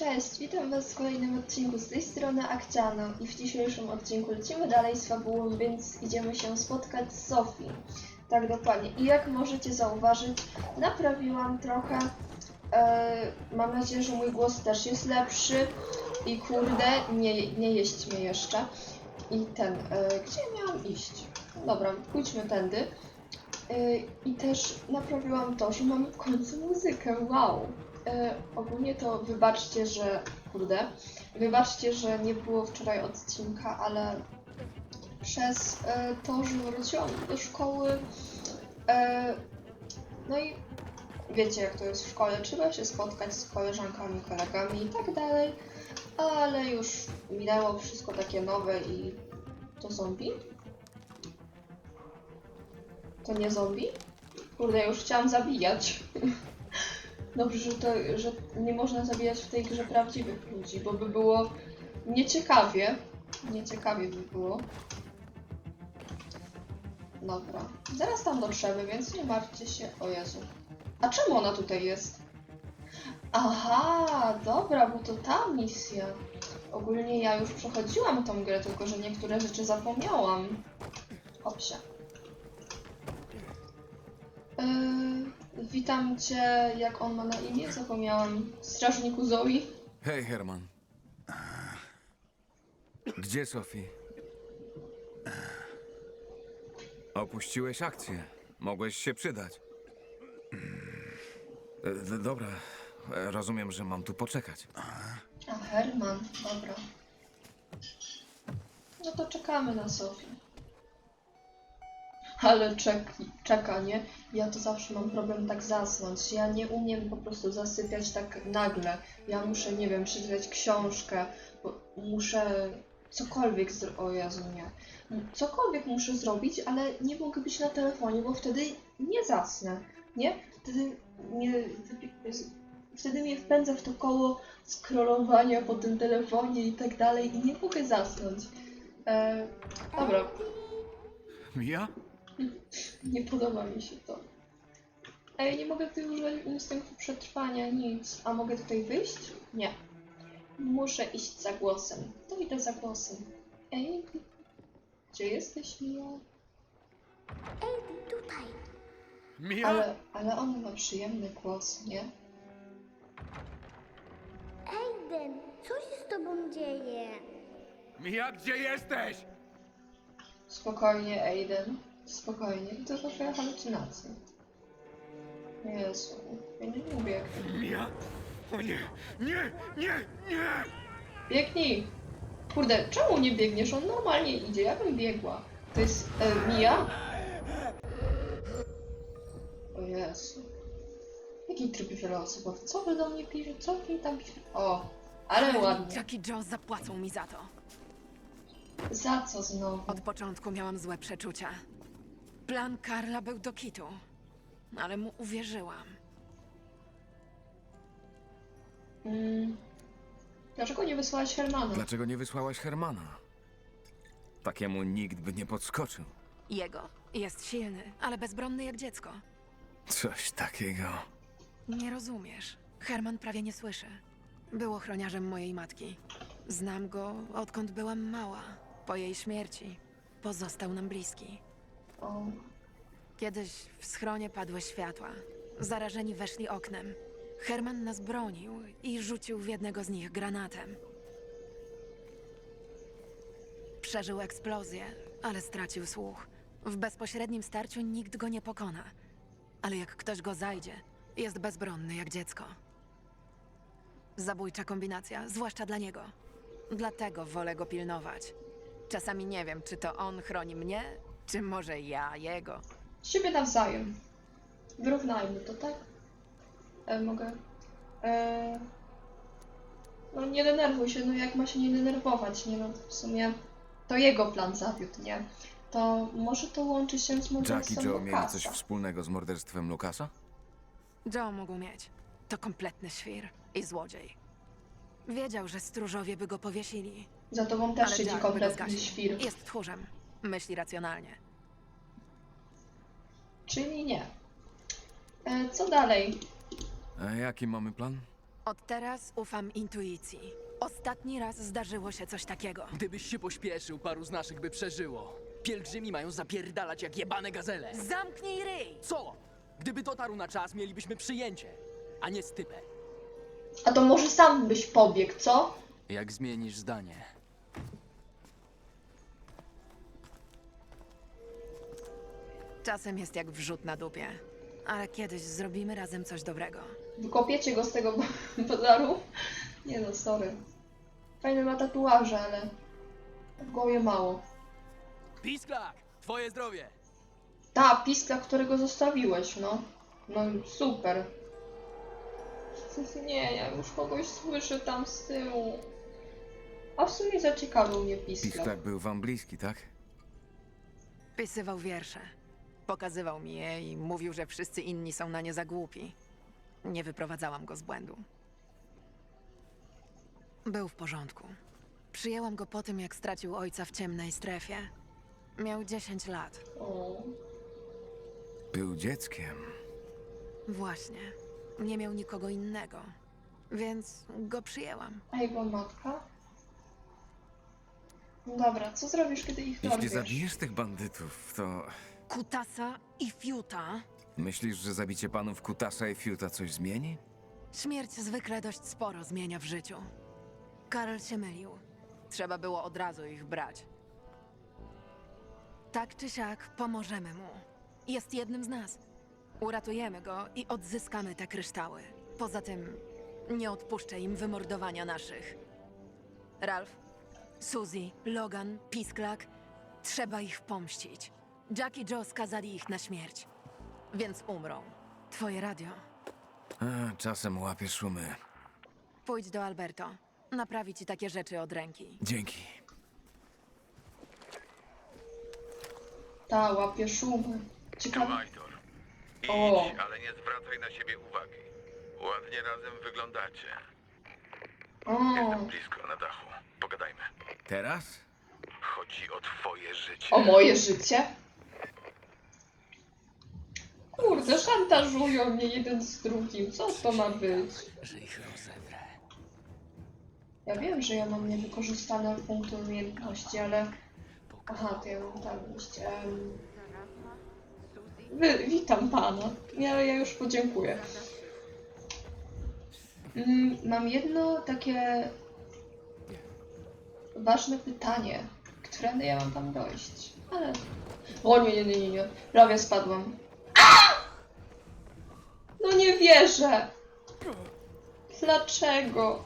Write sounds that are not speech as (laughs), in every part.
Cześć, witam Was w kolejnym odcinku z tej strony Akciano i w dzisiejszym odcinku lecimy dalej z fabułą, więc idziemy się spotkać z Sofii. Tak dokładnie. I jak możecie zauważyć, naprawiłam trochę. E, mam nadzieję, że mój głos też jest lepszy. I kurde, nie, nie jeść mnie jeszcze. I ten, e, gdzie miałam iść? Dobra, pójdźmy tędy. E, I też naprawiłam to, że mamy w końcu muzykę, wow! E, ogólnie to wybaczcie, że. Kurde. Wybaczcie, że nie było wczoraj odcinka, ale przez e, to, że wróciłam do szkoły. E, no i wiecie, jak to jest w szkole. Trzeba się spotkać z koleżankami, kolegami i tak dalej. Ale już minęło wszystko takie nowe i. To zombie? To nie zombie? Kurde, już chciałam zabijać. (laughs) Dobrze, że, to, że nie można zabijać w tej grze prawdziwych ludzi, bo by było nieciekawie. Nieciekawie by było. Dobra. Zaraz tam dotrzemy, więc nie martwcie się. O Jezu. A czemu ona tutaj jest? Aha, dobra, bo to ta misja. Ogólnie ja już przechodziłam tą grę, tylko że niektóre rzeczy zapomniałam. Opsia. Yy, witam cię, jak on ma na imię? Zapomniałam. Strażniku Zoe. Hej, Herman. Gdzie Sophie? Opuściłeś akcję. Mogłeś się przydać. E, d- Dobra, e, rozumiem, że mam tu poczekać. A, Herman, dobra. No to czekamy na Sofię. Ale czek, czekanie, ja to zawsze mam problem tak zasnąć. Ja nie umiem po prostu zasypiać tak nagle. Ja muszę, nie wiem, przeczytać książkę, muszę cokolwiek zro... O Jezu, nie. Cokolwiek muszę zrobić, ale nie mogę być na telefonie, bo wtedy nie zasnę, nie? Wtedy mnie... Wtedy mnie wpędza w to koło scrollowania po tym telefonie i tak dalej i nie mogę zasnąć. E, dobra, Ja? (laughs) nie podoba mi się to. Ej, nie mogę tutaj używać instynktu przetrwania, nic. A mogę tutaj wyjść? Nie. Muszę iść za głosem. To idę za głosem. Ej, gdzie jesteś, Mia? Ej, tutaj. Mia? Ale, ale on ma przyjemny głos, nie? Aiden, co się z tobą dzieje? Mia, gdzie jesteś? Spokojnie, Aiden. Spokojnie. To są twoje halucynacje. Jezu, ja nie lubię jak to Mia? O nie, nie, nie, nie! Biegnij! Kurde, czemu nie biegniesz? On normalnie idzie, ja bym biegła. To jest e, Mia? O Jezu. Jaki tryb wieloosobowy? Co wy do mnie pisze? Co wy tam pisze? O, ale ładnie. Jack i Joe zapłacą mi za to. Za co znowu? Od początku miałam złe przeczucia. Plan Karla był do kitu, ale mu uwierzyłam. Mm. Dlaczego nie wysłałaś Hermana? Dlaczego nie wysłałaś Hermana? Takiemu nikt by nie podskoczył. Jego jest silny, ale bezbronny jak dziecko. Coś takiego. Nie rozumiesz. Herman prawie nie słyszy. Był ochroniarzem mojej matki. Znam go odkąd byłam mała. Po jej śmierci pozostał nam bliski. Kiedyś w schronie padły światła. Zarażeni weszli oknem. Herman nas bronił i rzucił w jednego z nich granatem. Przeżył eksplozję, ale stracił słuch. W bezpośrednim starciu nikt go nie pokona. Ale jak ktoś go zajdzie, jest bezbronny jak dziecko. Zabójcza kombinacja, zwłaszcza dla niego. Dlatego wolę go pilnować. Czasami nie wiem, czy to on chroni mnie, czy może ja jego. siebie nawzajem. Wyrównajmy to, tak? E, mogę. E, no nie denerwuj się, no jak ma się nie denerwować, nie no w sumie to jego plan zawiódł, nie? To może to łączy się z Jack i morderstwem Joe mieli coś wspólnego z morderstwem Lukasa? Joe mógł mieć. To kompletny świr i złodziej. Wiedział, że stróżowie by go powiesili. Za tobą też ale siedzi Jack by go kompletny zgasił. świr. Jest tchórzem. Myśli racjonalnie. Czyli nie. E, co dalej? A jaki mamy plan? Od teraz ufam intuicji. Ostatni raz zdarzyło się coś takiego. Gdybyś się pośpieszył, paru z naszych by przeżyło. Pielgrzymi mają zapierdalać jak jebane gazele. Zamknij ryj! Co? Gdyby dotarł na czas, mielibyśmy przyjęcie, a nie stypę. A to może sam byś pobiegł, co? Jak zmienisz zdanie? Czasem jest jak wrzut na dupie. Ale kiedyś zrobimy razem coś dobrego. Wykopiecie go z tego (laughs) bazaru? Nie no, sorry. Fajne ma tatuaże, ale w głowie mało. Pisklak! Twoje zdrowie! Ta, piskla, którego zostawiłeś, no. No super. Nie, ja już kogoś słyszę tam z tyłu. A w sumie zaciekawił mnie piskla. Pisklak był wam bliski, tak? Pisywał wiersze. Pokazywał mi je i mówił, że wszyscy inni są na nie za głupi. Nie wyprowadzałam go z błędu. Był w porządku. Przyjęłam go po tym, jak stracił ojca w ciemnej strefie. Miał 10 lat. O, Był dzieckiem. Właśnie. Nie miał nikogo innego. Więc go przyjęłam. a jego matka? Dobra, co zrobisz, kiedy ich Jeśli dorwiesz? zabijesz tych bandytów, to Kutasa i Fiuta. myślisz, że zabicie panów Kutasa i Fiuta coś zmieni? Śmierć zwykle dość sporo zmienia w życiu. Karol się mylił. Trzeba było od razu ich brać. Tak czy siak, pomożemy mu. Jest jednym z nas. Uratujemy go i odzyskamy te kryształy. Poza tym, nie odpuszczę im wymordowania naszych. Ralph, Suzy, Logan, Pisklak, trzeba ich pomścić. Jack i Joe skazali ich na śmierć. Więc umrą. Twoje radio. A, czasem łapie szumy. Pójdź do Alberto. Naprawi ci takie rzeczy od ręki. Dzięki. Ta, łapie szumy. Ciekawe. Majtor. Idź, O. ale nie zwracaj na siebie uwagi. Ładnie razem wyglądacie. O, Jestem blisko na dachu. Pogadajmy. Teraz? Chodzi o twoje życie. o moje życie? Kurde, szantażują mnie jeden z drugim. Co to ma być? Że ich. Ja wiem, że ja mam niewykorzystane punkty umiejętności, ale... Aha, to ja mam tam iść. Wy, witam pana. Ja, ja już podziękuję. Mm, mam jedno takie ważne pytanie. Którędy ja mam tam dojść? Ale... O nie, nie, nie, nie, nie. Prawie spadłam. No nie wierzę! Dlaczego?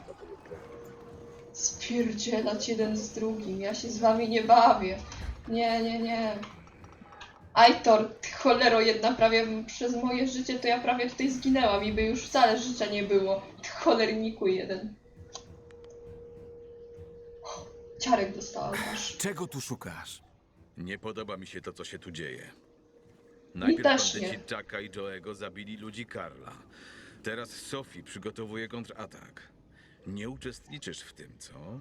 Spierdzielać jeden z drugim. Ja się z wami nie bawię. Nie, nie, nie. Aitor, ty cholero jedna, prawie przez moje życie to ja prawie tutaj zginęłam i by już wcale życia nie było. Ty cholerniku jeden. Ciarek dostałam aż. Czego tu szukasz? Nie podoba mi się to, co się tu dzieje. Najpierw też bandyci. Chucka i Joego zabili ludzi Karla. Teraz Sophie przygotowuje kontratak. Nie uczestniczysz w tym, co?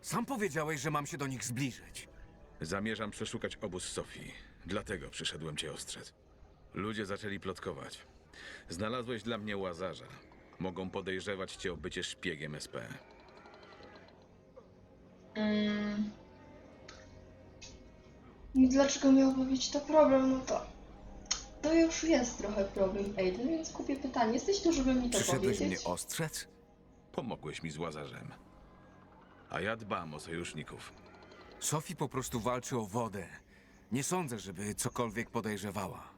Sam powiedziałeś, że mam się do nich zbliżyć. Zamierzam przeszukać obóz Sofii. Dlatego przyszedłem cię ostrzec. Ludzie zaczęli plotkować. Znalazłeś dla mnie łazarza. Mogą podejrzewać cię o bycie szpiegiem SP. Mm. I Dlaczego miałby być to problem? No to... To już jest trochę problem, Aiden, więc kupię pytanie. Jesteś tu, żeby mi to Przyszedłeś powiedzieć? mnie ostrzec? Pomogłeś mi z łazarzem. A ja dbam o sojuszników. Sophie po prostu walczy o wodę. Nie sądzę, żeby cokolwiek podejrzewała.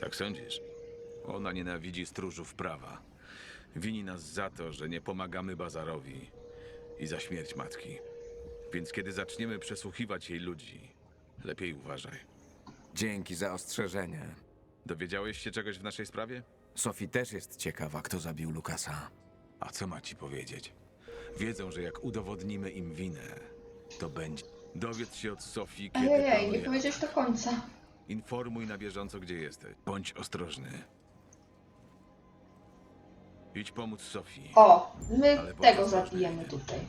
Tak sądzisz? Ona nienawidzi stróżów prawa. Wini nas za to, że nie pomagamy Bazarowi i za śmierć matki. Więc kiedy zaczniemy przesłuchiwać jej ludzi, lepiej uważaj. Dzięki za ostrzeżenie. Dowiedziałeś się czegoś w naszej sprawie? Sophie też jest ciekawa, kto zabił Lukasa. A co ma ci powiedzieć? Wiedzą, że jak udowodnimy im winę, to będzie. Dowiedz się od Sofii, kiedy Ejej, nie planuje powiedziałeś do końca. Informuj na bieżąco, gdzie jesteś. Bądź ostrożny. Idź pomóc Sofii. O, my Ale tego zabijemy Aiden? tutaj.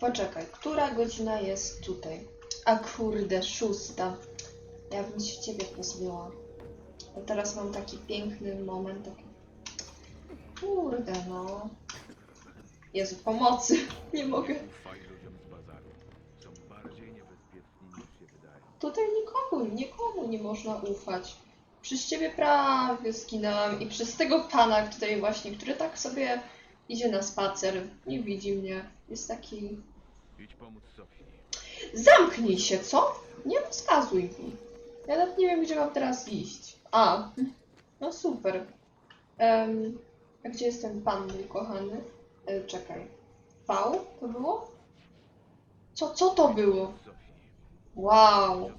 Poczekaj, która godzina jest tutaj? A kurde, szósta. Ja bym się ciebie pozbyła. A teraz mam taki piękny moment. Taki... Kurde no. Jezu, pomocy. (laughs) Nie mogę. Tutaj nikomu, nikomu nie można ufać. Przez ciebie prawie zginęłam i przez tego pana tutaj właśnie, który tak sobie idzie na spacer, nie widzi mnie. Jest taki... Idź pomóc Sofii. Zamknij się, co? Nie rozkazuj mi. Ja nawet nie wiem, gdzie mam teraz iść. A, no super. Em, a gdzie jest ten pan mój kochany? E, czekaj. V to było? Co, co to było? Wow.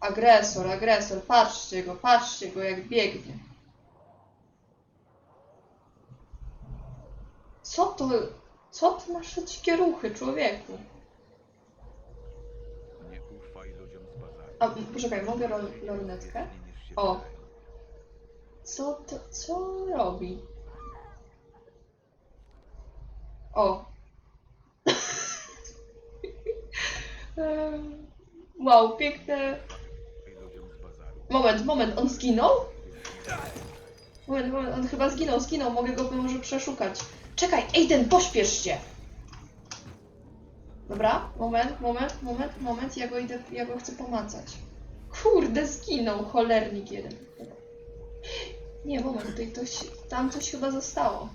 Agresor, agresor, patrzcie go, patrzcie go jak biegnie. Co to, co ty masz za ruchy, człowieku? Nie ufaj ludziom z bazaru. A, poczekaj, mogę lornetkę? O. Co to, co robi? O. (laughs) Wow, piękne. Moment, moment, on zginął? Moment, moment, on chyba zginął, zginął, mogę go może przeszukać. Czekaj, Ejden, pośpiesz się! Dobra, moment, moment, moment, moment, ja go idę, ja go chcę pomacać. Kurde, zginął, cholernik jeden. Nie, moment, tutaj coś, tam coś chyba zostało.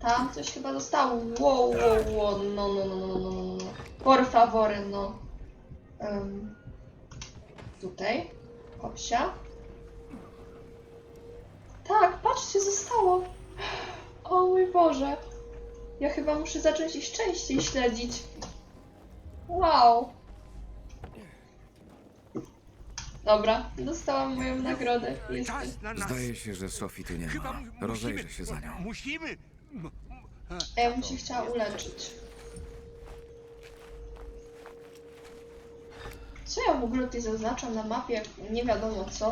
Tam coś chyba zostało. Wow, wow, wow, no, no, no, no, no, no, no. Por favore, no. Em, tutaj. Hopsia. Tak, patrzcie, zostało. O mój Boże. Ja chyba muszę zacząć ich częściej śledzić. Wow. Dobra, dostałam moją nagrodę. Jestem. Czas na nas. Zdaje się, że Sofii tu nie Chyba ma. mu- Rozejrzę musimy- się za nią. Musimy. M- m- A ja bym się chciała uleczyć. Co ja w ogóle tutaj zaznaczam na mapie, nie wiadomo co?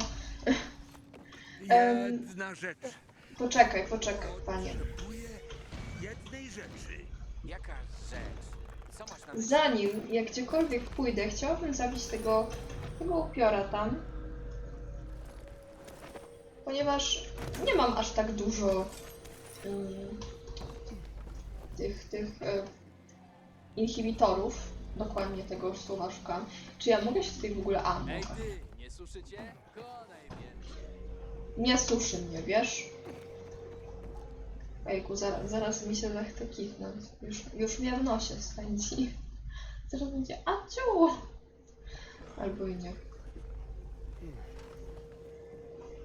Em. Jedna rzecz. Poczekaj, poczekaj, panie. Potrzebuję jednej rzeczy. Jaka rzecz? Zanim ja gdziekolwiek pójdę, chciałabym zabić tego, tego upiora tam. Ponieważ nie mam aż tak dużo mm, tych, tych e, inhibitorów. Dokładnie tego słowa szukam. Czy ja mogę się tutaj w ogóle... A, mogę. Ej ty, nie? Konaj. Nie suszy mnie, wiesz? Ejku, zaraz, zaraz mi się zechce kichnąć. Już, już mnie w nosie spędzi. (laughs) Zaraz będzie Aciu! Albo i nie.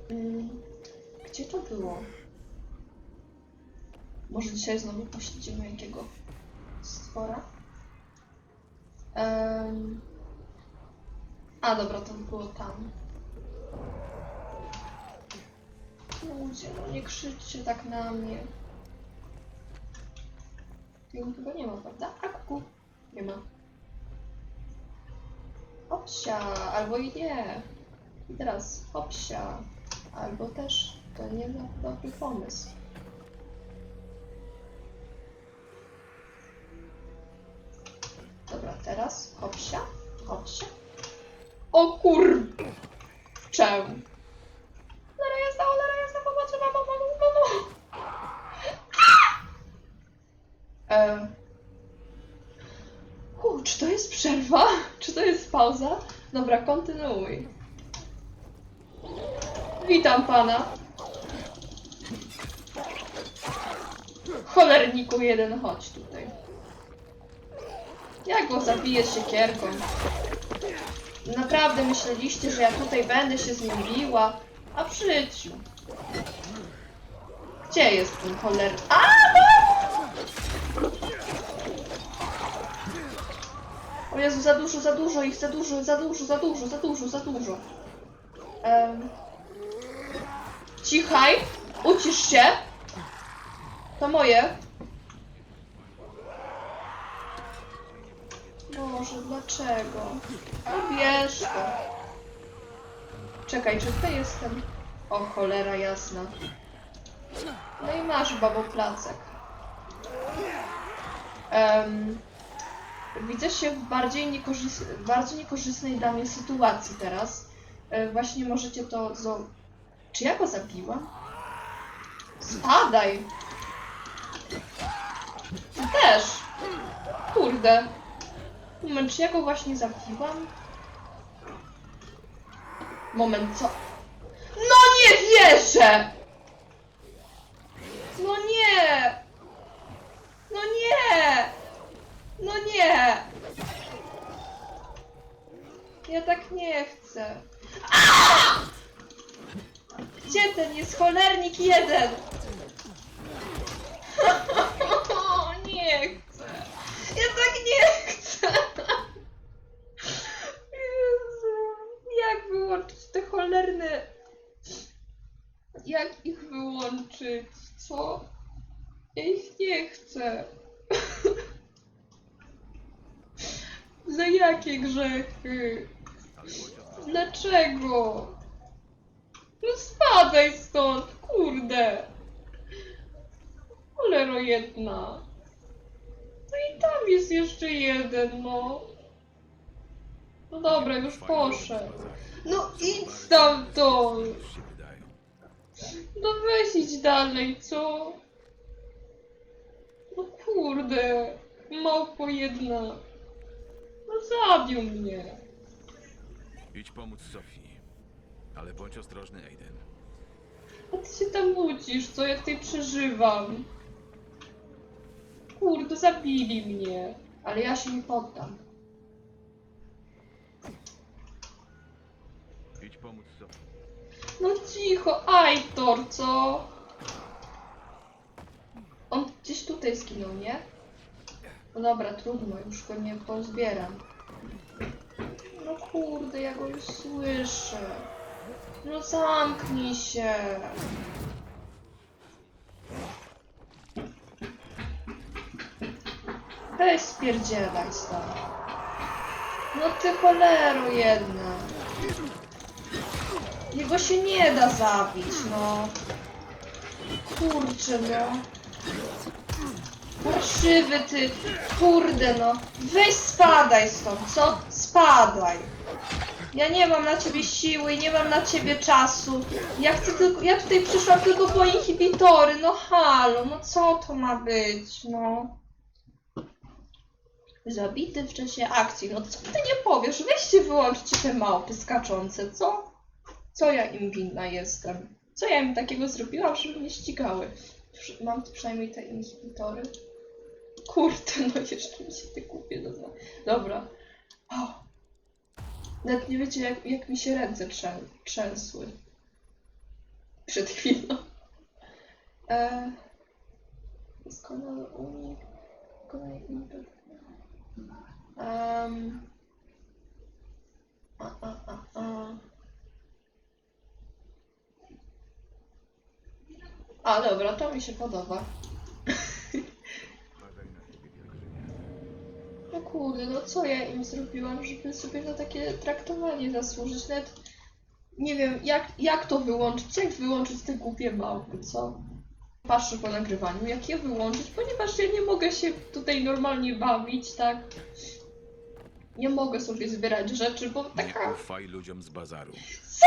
Mm, Gdzie to było? Może dzisiaj znowu pośledzimy jakiego stwora? Em, A, dobra, to było tam. Ludzie, no nie krzyczcie tak na mnie. Tego chyba nie ma, prawda? A kuku. Nie ma. Hopsia, albo i nie. I teraz hopsia. Albo też to nie za dobry pomysł. Dobra, teraz hopsia, hopsia. O kur... Czemu? E... Czy to jest przerwa? (laughs) Czy to jest pauza? Dobra, kontynuuj. Witam pana. Cholerniku jeden, chodź tutaj. Ja go zabiję siekierką. Naprawdę myśleliście, że ja tutaj będę się z nim biła? A w życiu. Gdzie jest ten choler... A! no! O Jezu, za dużo, za dużo ich, za dużo, za dużo, za dużo, za dużo, za dużo. Um. Cichaj, ucisz się. To moje. Boże, dlaczego? No bierz to. Czekaj, czy tutaj jestem? O cholera jasna. No i masz babo placek. Em, widzę się w bardziej, niekorzys bardziej niekorzystnej dla mnie sytuacji teraz. E, właśnie możecie to zo... Czy ja go zabiłam? Spadaj! Też. Kurde. Moment, czy ja go właśnie zabiłam? Moment, co? No nie wierzę! No nie! No nie! Nie! Ja tak nie chcę. Gdzie ten jest cholernik jeden? (laughs) nie chcę. Ja tak nie chcę. Jezu. Jak wyłączyć te cholerne... Jak ich wyłączyć? Co? Ja ich nie chcę. Za jakie grzechy? Dlaczego? No spadaj stąd, kurde. Cholero jedna. No i tam jest jeszcze jeden, no. No dobra, już poszedł. No idź stamtąd. No weź idź dalej, co? No kurde, małpo jedna. No zabił mnie. Idź pomóc Sofii. Ale bądź ostrożny, Aiden. A ty się tam łudzisz, co ja tutaj przeżywam. Kurde, zabili mnie. Ale ja się nie poddam. Idź pomóc. No cicho, Aitor, co? On gdzieś tutaj zginął, nie? No dobra, trudno, już go nie pozbieram. No kurde, ja go już słyszę. No zamknij się. Weź spierdzielaj stąd. No ty cholero jedna. Jego się nie da zabić, no. Kurczę, no. Parszywy ty, kurde no. Weź spadaj stąd, co? Spadaj. Ja nie mam na ciebie siły i nie mam na ciebie czasu. Ja chcę tylko, ja tutaj przyszłam tylko po inhibitory, no halo, no co to ma być, no. Zabity w czasie akcji, no co ty nie powiesz? Weźcie wyłączcie te małpy skaczące, co? Co ja im winna jestem? Co ja im takiego zrobiłam, żeby mnie ścigały? Mam tu przynajmniej te inhibitory. Kurde, no jeszcze mi się te głupie doza. Dobra. O. Nawet nie wiecie, jak, jak mi się ręce trzę, trzęsły. Przed chwilą. E... Doskonały unik. Doskonały impet. Um... A, a, a. A, dobra, to mi się podoba. (laughs) No kurde, no co ja im zrobiłam, żeby sobie na takie traktowanie zasłużyć? Nawet nie wiem, jak, jak to wyłączyć, jak wyłączyć te głupie małpy, co? Patrzę po nagrywaniu, jak je wyłączyć, ponieważ ja nie mogę się tutaj normalnie bawić, tak? Nie mogę sobie zbierać rzeczy, bo taka... ufaj ludziom z bazaru.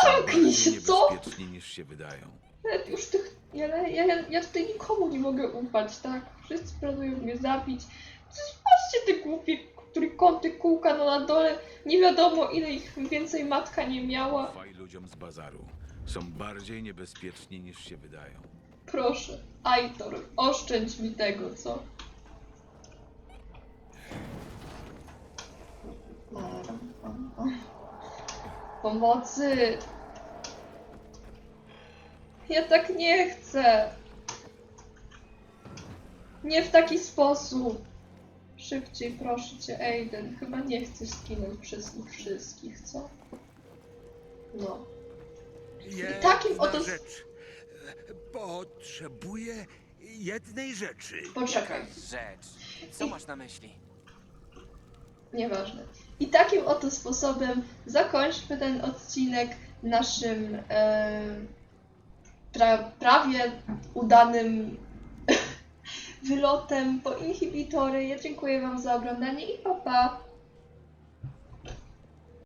Zamknij się, co? niż się wydają. Nawet już tych. Ja, ja, ja, ja tutaj nikomu nie mogę ufać, tak? Wszyscy planują mnie zabić. Patrzcie te głupie trójkąty kółka, no na dole nie wiadomo ile ich więcej matka nie miała. Ufaj ludziom z bazaru. Są bardziej niebezpieczni niż się wydają. Proszę, Aitor, oszczędź mi tego, co? Pomocy! Ja tak nie chcę! Nie w taki sposób! Szybciej, proszę cię, Aiden. Chyba nie chcesz skinąć przez nich wszystkich, co? No. Jedna takim oto- rzecz. Potrzebuję jednej rzeczy. Poczekaj. rzecz? Co masz na myśli? Nieważne. I takim oto sposobem zakończmy ten odcinek naszym e, pra, prawie udanym (laughs) wylotem po inhibitory. Ja dziękuję Wam za oglądanie i pa pa!